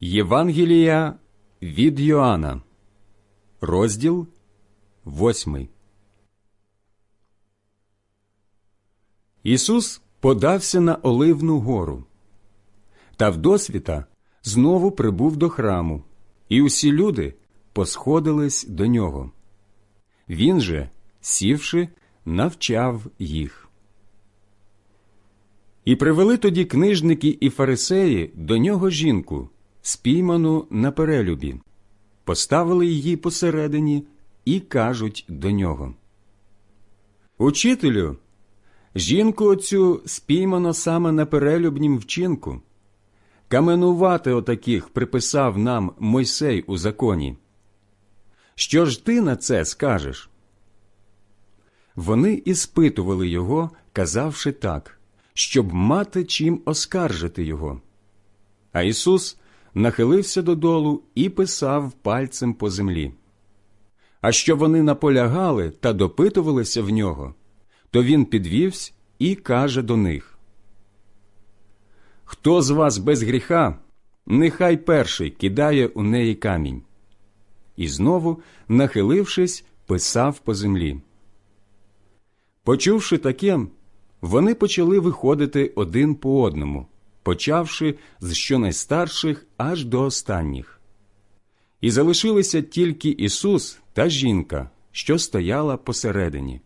Євангелія від Йоанна, розділ восьмий. Ісус подався на Оливну гору, та вдосвіта знову прибув до храму, і усі люди посходились до нього. Він же, сівши, навчав їх. І привели тоді книжники і фарисеї до нього жінку, спійману на перелюбі, поставили її посередині і кажуть до нього. Учителю, жінку оцю спіймано саме на перелюбнім вчинку. Каменувати отаких приписав нам Мойсей у законі. Що ж ти на це скажеш? Вони іспитували його, казавши так, щоб мати чим оскаржити його. А Ісус нахилився додолу і писав пальцем по землі. А що вони наполягали та допитувалися в нього, то він підвівся і каже до них Хто з вас без гріха, нехай перший кидає у неї камінь. І знову, нахилившись, писав по землі. Почувши таке, вони почали виходити один по одному, почавши з щонайстарших аж до останніх. І залишилися тільки Ісус та жінка, що стояла посередині.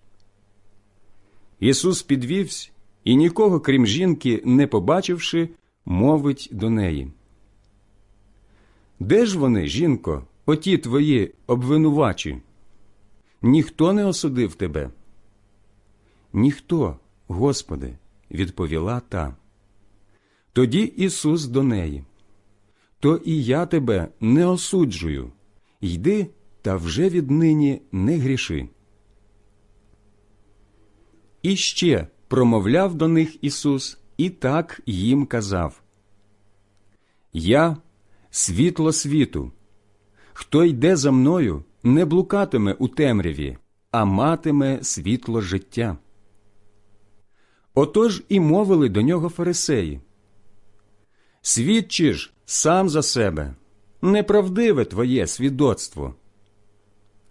Ісус підвівся і нікого, крім жінки, не побачивши, мовить до неї. Де ж вони, жінко, оті твої обвинувачі? Ніхто не осудив тебе. Ніхто, Господи, відповіла та. Тоді Ісус до неї. То і я тебе не осуджую. Йди та вже віднині не гріши. І ще промовляв до них Ісус і так їм казав Я світло світу. Хто йде за мною, не блукатиме у темряві, а матиме світло життя. Отож і мовили до нього фарисеї. Свідчиш сам за себе, неправдиве твоє свідоцтво.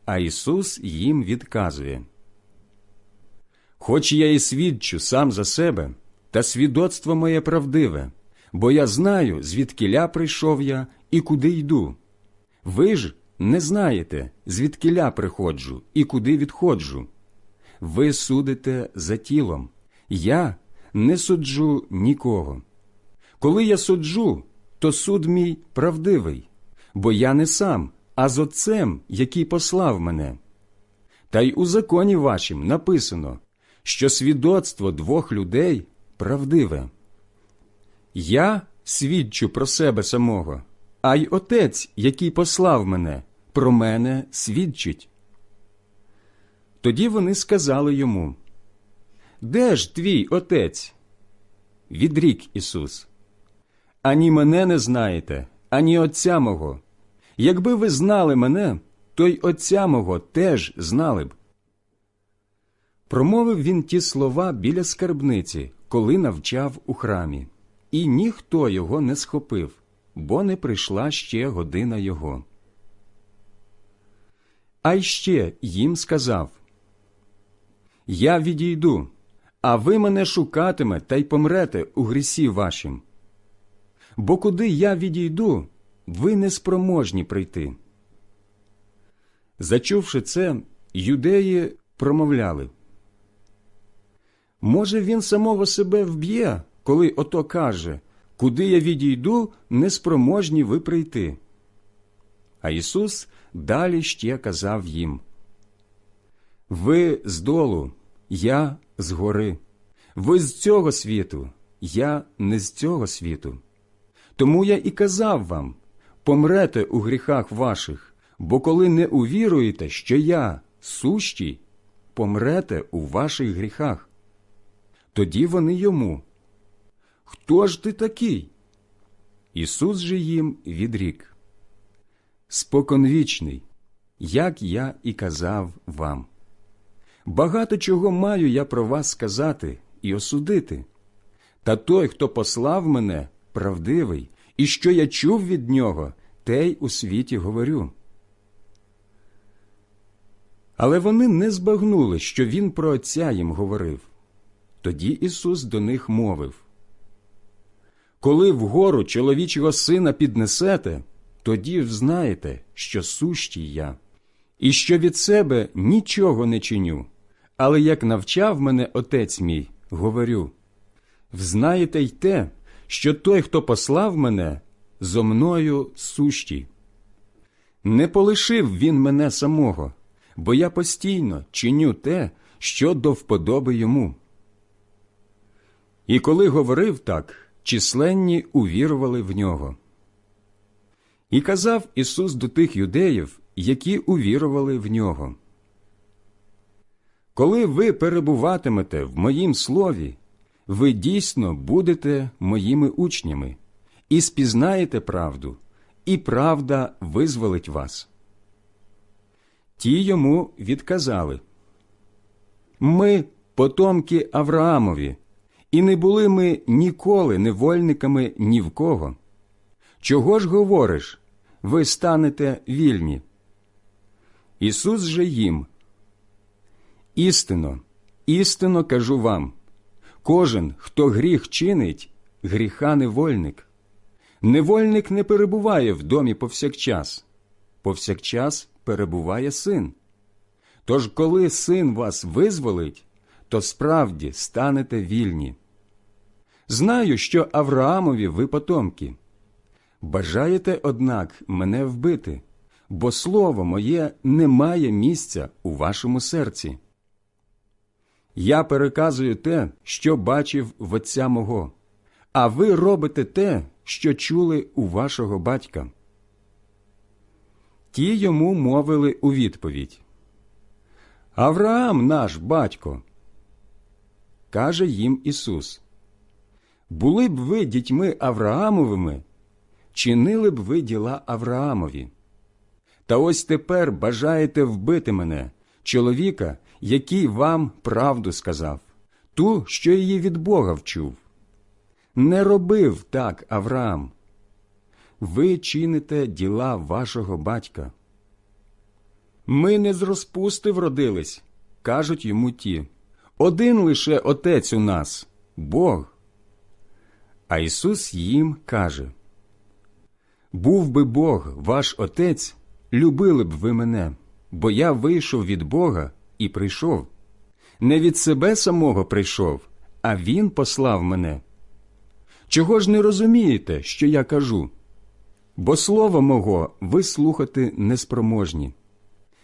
А Ісус їм відказує Хоч я і свідчу сам за себе, та свідоцтво моє правдиве, бо я знаю, звідкиля прийшов я і куди йду. Ви ж не знаєте, звідкиля приходжу і куди відходжу. Ви судите за тілом, я не суджу нікого. Коли я суджу, то суд мій правдивий, бо я не сам, а з Отцем, який послав мене. Та й у законі вашім написано, що свідоцтво двох людей правдиве. Я свідчу про себе самого, а й Отець, який послав мене, про мене свідчить. Тоді вони сказали йому Де ж твій отець? Відрік Ісус. Ані мене не знаєте, ані Отця мого. Якби ви знали мене, то й Отця мого теж знали б. Промовив він ті слова біля скарбниці, коли навчав у храмі, і ніхто його не схопив, бо не прийшла ще година його. А й ще їм сказав Я відійду, а ви мене шукатиме та й помрете у грісі вашім. Бо куди я відійду, ви неспроможні прийти. Зачувши це, юдеї промовляли. Може, він самого себе вб'є, коли ото каже Куди я відійду, неспроможні ви прийти. А Ісус далі ще казав їм Ви з долу, я з гори, ви з цього світу, я не з цього світу. Тому я і казав вам помрете у гріхах ваших, бо коли не увіруєте, що я сущий, помрете у ваших гріхах. Тоді вони йому. Хто ж ти такий? Ісус же їм відрік. Споконвічний, як я і казав вам. Багато чого маю я про вас сказати і осудити. Та той, хто послав мене, правдивий, і що я чув від нього, те й у світі говорю. Але вони не збагнули, що він про Отця їм говорив. Тоді Ісус до них мовив Коли вгору чоловічого сина піднесете, тоді взнаєте, що сущий я, і що від себе нічого не чиню, але як навчав мене Отець мій, говорю взнаєте й те, що той, хто послав мене, зо мною сущий. Не полишив він мене самого, бо я постійно чиню те, що до вподоби йому. І коли говорив так, численні увірували в нього. І казав Ісус до тих юдеїв, які увірували в нього. Коли ви перебуватимете в моїм слові, ви дійсно будете моїми учнями і спізнаєте правду, і правда визволить вас. Ті йому відказали Ми потомки Авраамові, і не були ми ніколи невольниками ні в кого. Чого ж говориш, ви станете вільні? Ісус же їм. Істинно, істинно кажу вам кожен, хто гріх чинить, гріха невольник. Невольник не перебуває в домі повсякчас, повсякчас перебуває син. Тож, коли син вас визволить, то справді станете вільні. Знаю, що Авраамові ви потомки. Бажаєте, однак, мене вбити, бо слово моє не має місця у вашому серці. Я переказую те, що бачив в отця мого, а ви робите те, що чули у вашого батька. Ті йому мовили у відповідь Авраам наш батько. Каже їм Ісус Були б ви дітьми Авраамовими, чинили б ви діла Авраамові. Та ось тепер бажаєте вбити мене, чоловіка, який вам правду сказав, ту, що її від Бога вчув. Не робив так Авраам. Ви чините діла вашого батька. Ми не з розпусти вродились, кажуть йому ті. Один лише отець у нас Бог. А Ісус їм каже Був би Бог ваш отець, любили б ви мене, бо я вийшов від Бога і прийшов. Не від себе самого прийшов, а Він послав мене. Чого ж не розумієте, що я кажу? Бо слово мого ви слухати неспроможні.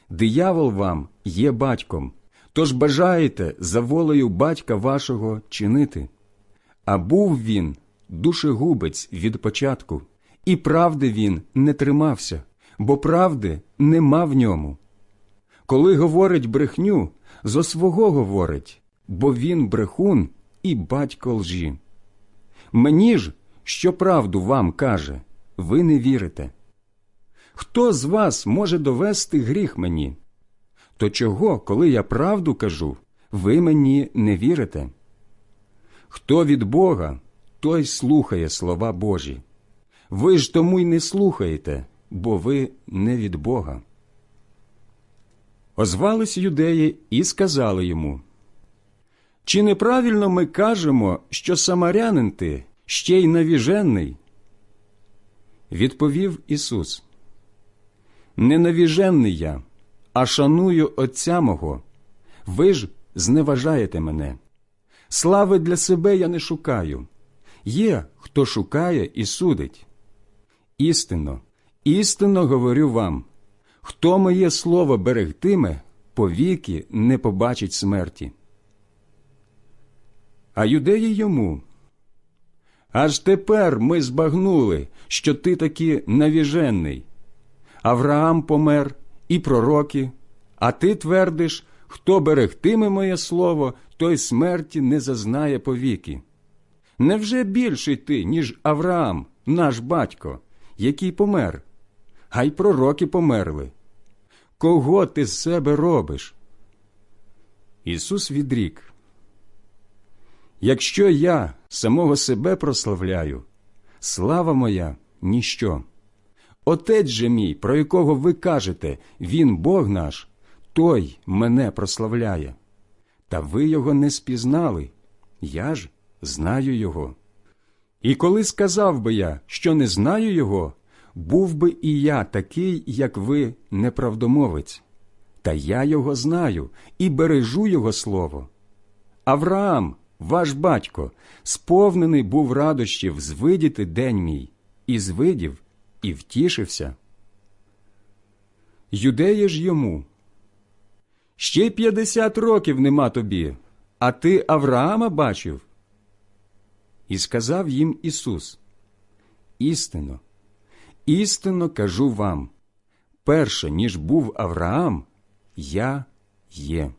Диявол вам є батьком, тож бажаєте за волею батька вашого чинити. А був він душегубець від початку, і правди він не тримався, бо правди нема в ньому. Коли говорить брехню, зо свого говорить, бо він брехун і батько лжі. Мені ж, що правду вам каже, ви не вірите. Хто з вас може довести гріх мені? То чого, коли я правду кажу, ви мені не вірите? Хто від Бога, той слухає слова Божі. Ви ж тому й не слухаєте, бо ви не від Бога. Озвались юдеї і сказали йому Чи неправильно ми кажемо, що самарянин ти ще й навіжений? Відповів Ісус Не навіжений я, а шаную Отця мого. Ви ж зневажаєте мене. Слави для себе я не шукаю. Є, хто шукає і судить. Істинно, істинно говорю вам. Хто моє слово берегтиме, повіки не побачить смерті. А юдеї йому. Аж тепер ми збагнули, що ти таки навіжений. Авраам помер і пророки, а ти твердиш, хто берегтиме моє слово, той смерті не зазнає повіки. Невже більший ти, ніж Авраам, наш батько, який помер? А й пророки померли. Кого ти з себе робиш? Ісус відрік. Якщо я самого себе прославляю, слава моя ніщо. Отець же мій, про якого ви кажете, він Бог наш, той мене прославляє. Та ви його не спізнали, я ж знаю його. І коли сказав би я, що не знаю його, був би і я такий, як ви, неправдомовець. Та я його знаю і бережу його слово. Авраам, ваш батько, сповнений був радощів звидіти день мій, і звидів, і втішився. Юдеї ж йому. Ще й п'ятдесят років нема тобі, а ти Авраама бачив. І сказав їм Ісус: Істинно, істинно кажу вам, перше, ніж був Авраам, я є.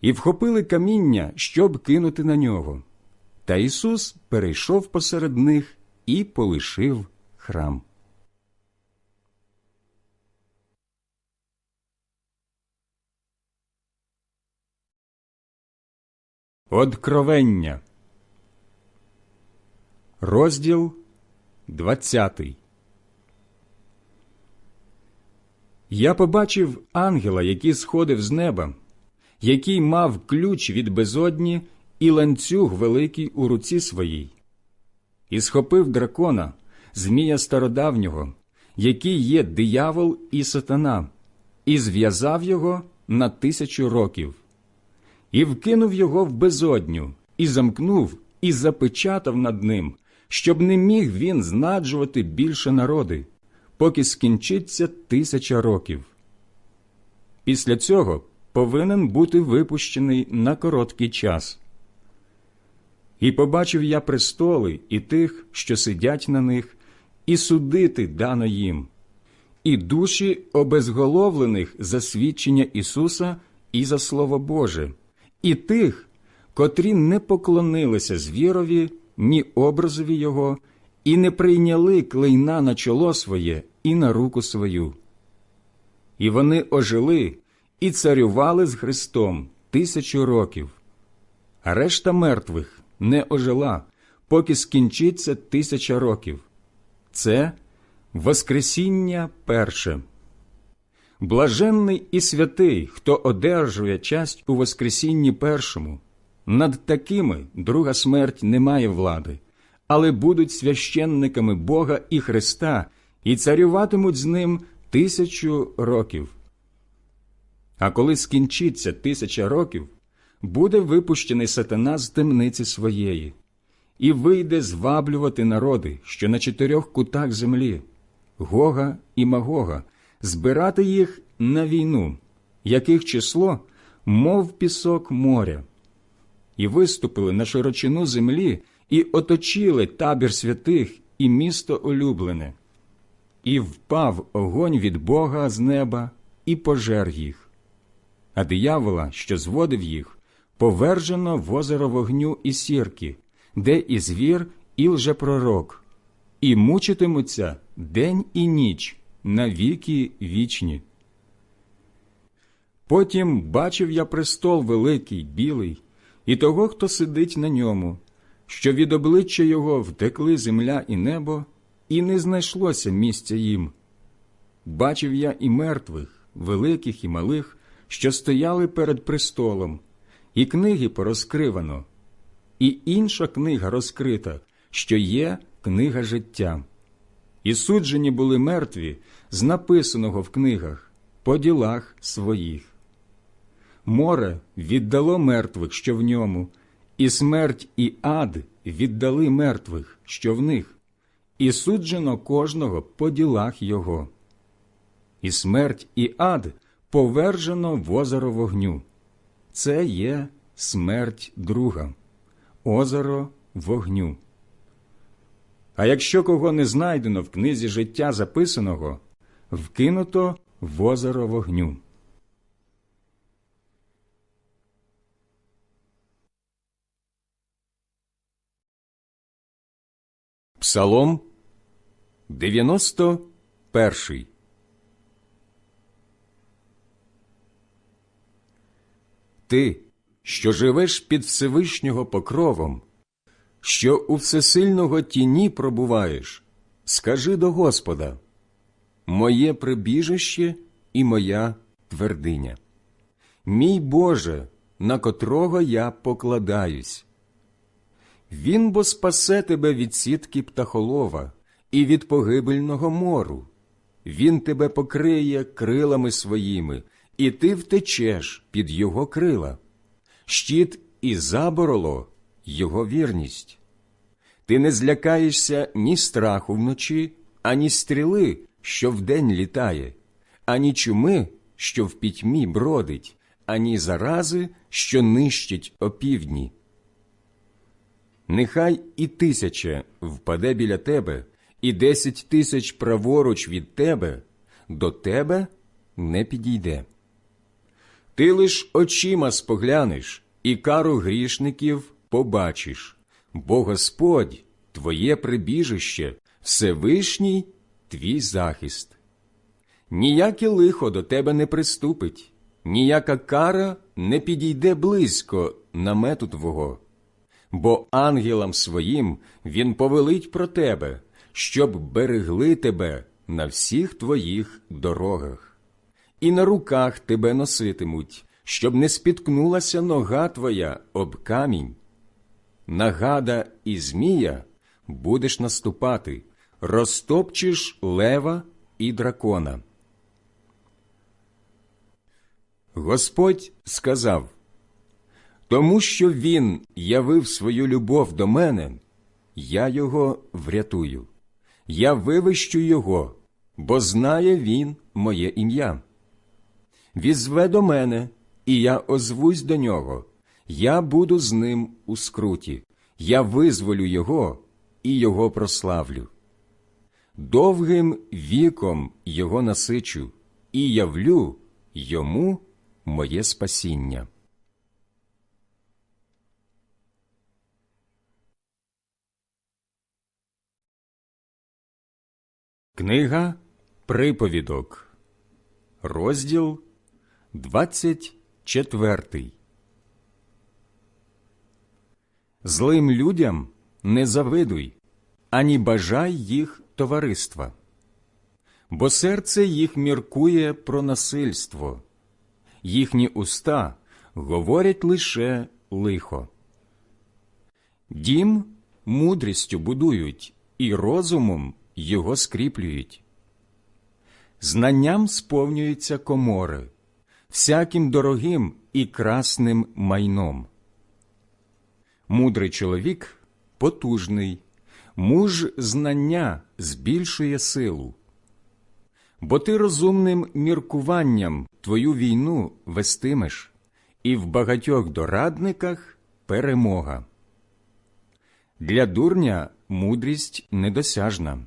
І вхопили каміння, щоб кинути на нього. Та Ісус перейшов посеред них і полишив храм. Откровення. Розділ двадцятий. Я побачив ангела, який сходив з неба, який мав ключ від безодні і ланцюг великий у руці своїй, і схопив дракона, змія стародавнього, який є диявол і сатана, і зв'язав його на тисячу років, і вкинув його в безодню, і замкнув, і запечатав над ним, щоб не міг він знаджувати більше народи, поки скінчиться тисяча років. Після цього повинен бути випущений на короткий час. І побачив я престоли і тих, що сидять на них, і судити дано їм, і душі обезголовлених за свідчення Ісуса і за Слово Боже, і тих, котрі не поклонилися звірові, ні образові Його, і не прийняли клейна на чоло своє і на руку свою. І вони ожили і царювали з Христом тисячу років, а решта мертвих не ожила, поки скінчиться тисяча років. Це Воскресіння перше. Блаженний і святий, хто одержує часть у Воскресінні першому. Над такими друга смерть не має влади, але будуть священниками Бога і Христа і царюватимуть з ним тисячу років. А коли скінчиться тисяча років, буде випущений сатана з темниці своєї, і вийде зваблювати народи, що на чотирьох кутах землі, Гога і Магога, збирати їх на війну, яких число, мов пісок моря, і виступили на широчину землі і оточили табір святих і місто улюблене, і впав огонь від Бога з неба і пожер їх. А диявола, що зводив їх, повержено в озеро вогню і сірки, де і звір, і лжепророк, і мучитимуться день і ніч на віки вічні. Потім бачив я престол великий, білий, і того, хто сидить на ньому, що від обличчя його втекли земля і небо, і не знайшлося місця їм. Бачив я і мертвих, великих і малих, що стояли перед престолом, і книги порозкривано, і інша книга розкрита, що є книга життя. І суджені були мертві з написаного в книгах по ділах своїх. Море віддало мертвих, що в ньому, і смерть і ад віддали мертвих, що в них, і суджено кожного по ділах його. І смерть і ад повержено в озеро вогню. Це є смерть друга, озеро вогню. А якщо кого не знайдено в книзі життя записаного, вкинуто в озеро вогню. Псалом 91 Ти, що живеш під Всевишнього покровом, що у всесильного тіні пробуваєш, скажи до Господа Моє прибіжище і моя твердиня. Мій Боже, на котрого я покладаюсь. Він бо спасе тебе від сітки птахолова і від погибельного мору. Він тебе покриє крилами своїми, і ти втечеш під його крила. Щит і забороло його вірність. Ти не злякаєшся ні страху вночі, ані стріли, що вдень літає, ані чуми, що в пітьмі бродить, ані зарази, що нищить опівдні. Нехай і тисяча впаде біля тебе, і десять тисяч праворуч від тебе, до тебе не підійде. Ти лиш очима споглянеш, і кару грішників побачиш, бо Господь твоє прибіжище, Всевишній твій захист. Ніяке лихо до тебе не приступить, ніяка кара не підійде близько намету твого, бо ангелам своїм він повелить про тебе, щоб берегли тебе на всіх твоїх дорогах, і на руках тебе носитимуть, щоб не спіткнулася нога твоя об камінь. Нагада і змія будеш наступати, розтопчеш лева і дракона. Господь сказав тому, що він явив свою любов до мене, я його врятую, я вивищу його, бо знає він моє ім'я. Візве до мене, і я озвусь до нього, я буду з ним у скруті, я визволю його і його прославлю. Довгим віком його насичу і явлю йому моє спасіння. Книга Приповідок, розділ 24 Злим людям не завидуй, ані бажай їх товариства, бо серце їх міркує про насильство, їхні уста говорять лише лихо. Дім мудрістю будують і розумом його скріплюють. Знанням сповнюються комори, всяким дорогим і красним майном. Мудрий чоловік потужний, муж знання збільшує силу. Бо ти розумним міркуванням твою війну вестимеш, і в багатьох дорадниках перемога. Для дурня мудрість недосяжна,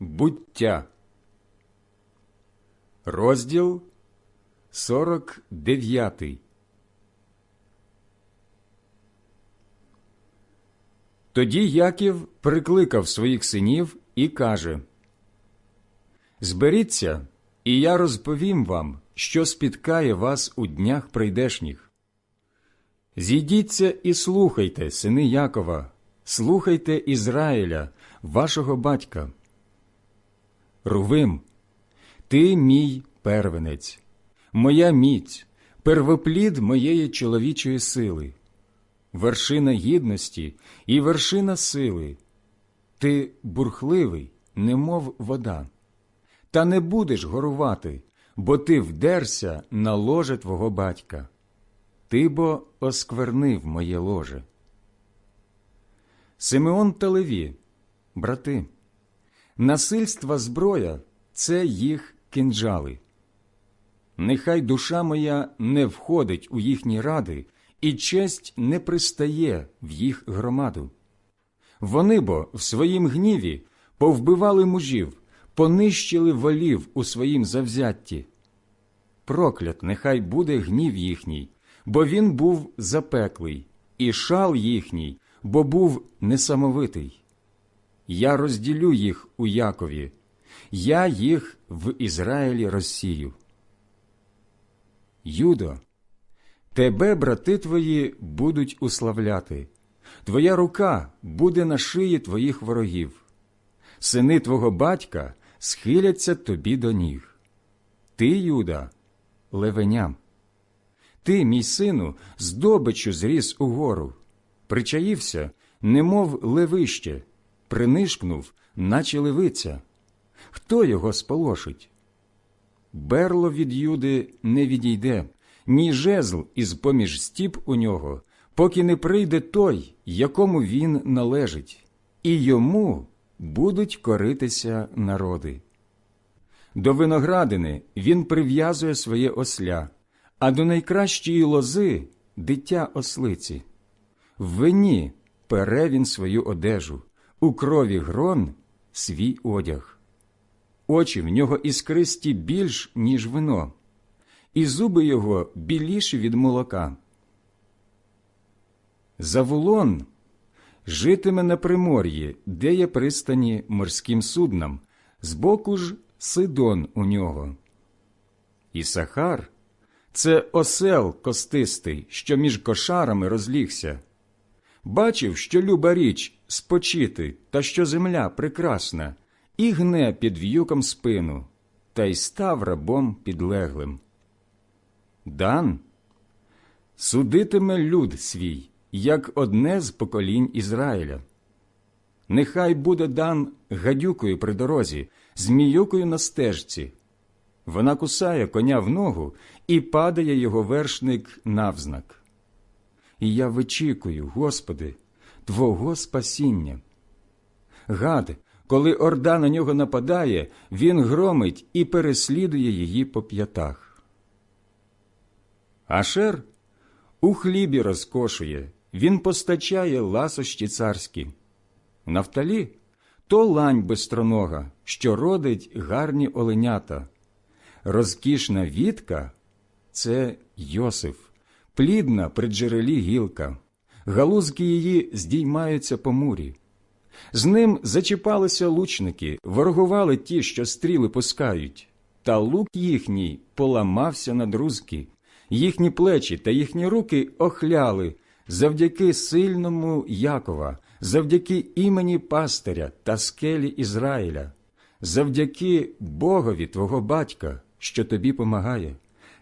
Буття, розділ 49 Тоді Яків прикликав своїх синів і каже Зберіться, і я розповім вам, що спіткає вас у днях прийдешніх. Зійдіться і слухайте, сини Якова, слухайте Ізраїля, вашого батька. Рувим, ти мій первенець, моя міць, первоплід моєї чоловічої сили, вершина гідності і вершина сили. Ти бурхливий, немов вода, та не будеш горувати, бо ти вдерся на ложе твого батька. Ти бо осквернив моє ложе. Симеон та Леві, брати. Насильства зброя це їх кинджали. Нехай душа моя не входить у їхні ради, і честь не пристає в їх громаду. Вони бо в своїм гніві повбивали мужів, понищили волів у своїм завзятті. Проклят нехай буде гнів їхній, бо він був запеклий, і шал їхній, бо був несамовитий. Я розділю їх у Якові, я їх в Ізраїлі розсію. Юдо, тебе, брати твої, будуть уславляти, твоя рука буде на шиї твоїх ворогів, сини твого батька схиляться тобі до ніг. Ти, Юда, левеням. Ти, мій сину, здобичу зріс угору, причаївся, немов левище принишкнув, наче левиця. Хто його сполошить? Берло від Юди не відійде, ні жезл із поміж стіп у нього, поки не прийде той, якому він належить, і йому будуть коритися народи. До виноградини він прив'язує своє осля, а до найкращої лози дитя ослиці. В вині пере він свою одежу, у крові грон свій одяг. Очі в нього іскристі більш, ніж вино, і зуби його біліші від молока. Завулон житиме на примор'ї, де є пристані морським суднам, збоку ж Сидон у нього. І Сахар це осел костистий, що між кошарами розлігся. Бачив, що люба річ спочити, та що земля прекрасна, і гне під в'юком спину, та й став рабом підлеглим. Дан судитиме люд свій, як одне з поколінь Ізраїля. Нехай буде дан гадюкою при дорозі, зміюкою на стежці. Вона кусає коня в ногу і падає його вершник навзнак. І я вичікую, Господи, Твого спасіння. Гад, коли орда на нього нападає, він громить і переслідує її по п'ятах. Ашер у хлібі розкошує, він постачає ласощі царські. Нафталі то лань бистронога, що родить гарні оленята. Розкішна вітка це Йосиф, плідна при джерелі гілка. Галузки її здіймаються по мурі. З ним зачіпалися лучники, ворогували ті, що стріли пускають, та лук їхній поламався на друзки, їхні плечі та їхні руки охляли завдяки сильному Якова, завдяки імені пастиря та скелі Ізраїля, завдяки Богові твого батька, що тобі помагає,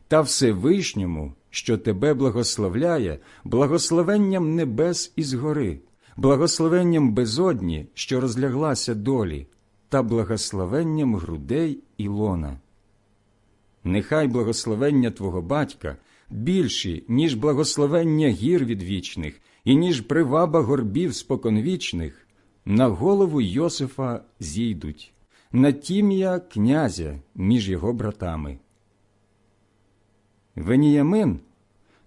та Всевишньому, що тебе благословляє, благословенням небес із гори, благословенням безодні, що розляглася долі, та благословенням грудей і лона. Нехай благословення твого батька більші, ніж благословення гір відвічних, і ніж приваба горбів споконвічних, на голову Йосифа зійдуть, на тім'я князя між його братами. Веніямин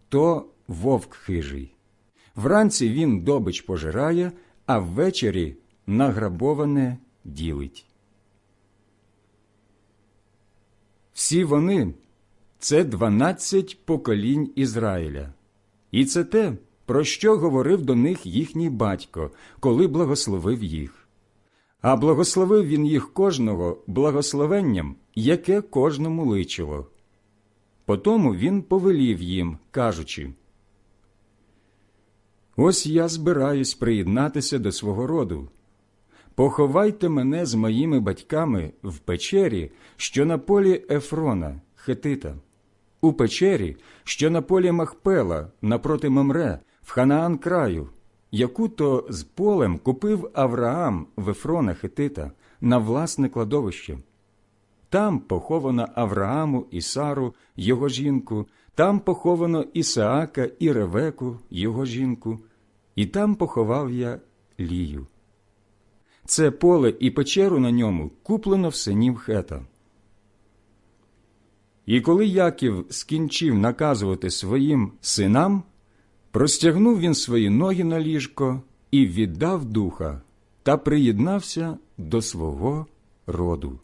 то вовк хижий. Вранці він добич пожирає, а ввечері награбоване ділить. Всі вони це дванадцять поколінь Ізраїля. І це те, про що говорив до них їхній батько, коли благословив їх. А благословив він їх кожного благословенням, яке кожному личило. Потому він повелів їм, кажучи, Ось я збираюсь приєднатися до свого роду. Поховайте мене з моїми батьками в печері, що на полі Ефрона, Хетита, у печері, що на полі Махпела, напроти Мемре, в Ханаан краю, яку то з полем купив Авраам в Ефрона Хетита на власне кладовище. Там поховано Аврааму і Сару, його жінку, там поховано Ісаака і Ревеку, його жінку, і там поховав я Лію. Це поле і печеру на ньому куплено в синів хета. І коли Яків скінчив наказувати своїм синам, простягнув він свої ноги на ліжко і віддав духа та приєднався до свого роду.